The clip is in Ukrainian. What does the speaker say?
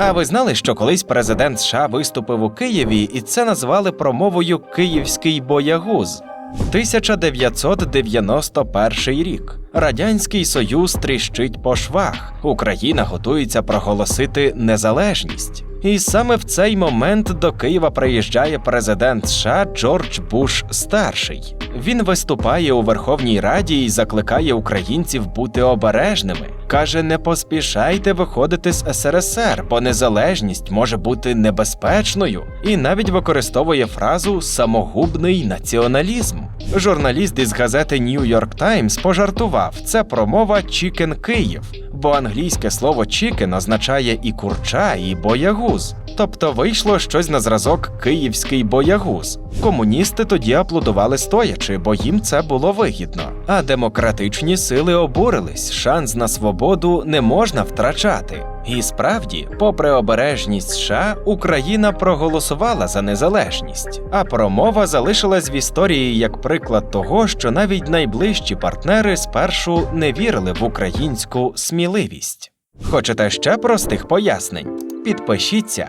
А ви знали, що колись президент США виступив у Києві, і це назвали промовою Київський боягуз? 1991 рік. Радянський Союз тріщить по швах. Україна готується проголосити незалежність. І саме в цей момент до Києва приїжджає президент США Джордж Буш старший. Він виступає у Верховній Раді і закликає українців бути обережними. Каже: не поспішайте виходити з СРСР, бо незалежність може бути небезпечною, і навіть використовує фразу самогубний націоналізм. Журналіст із газети New York Times пожартував: це промова Чікен Київ, бо англійське слово чікен означає і курча, і боягуз. Тобто вийшло щось на зразок київський боягуз. Комуністи тоді аплодували стоячи, бо їм це було вигідно. А демократичні сили обурились. Шанс на свободу не можна втрачати. І справді, попри обережність США, Україна проголосувала за незалежність, а промова залишилась в історії як приклад того, що навіть найближчі партнери спершу не вірили в українську сміливість. Хочете ще простих пояснень? Підпишіться.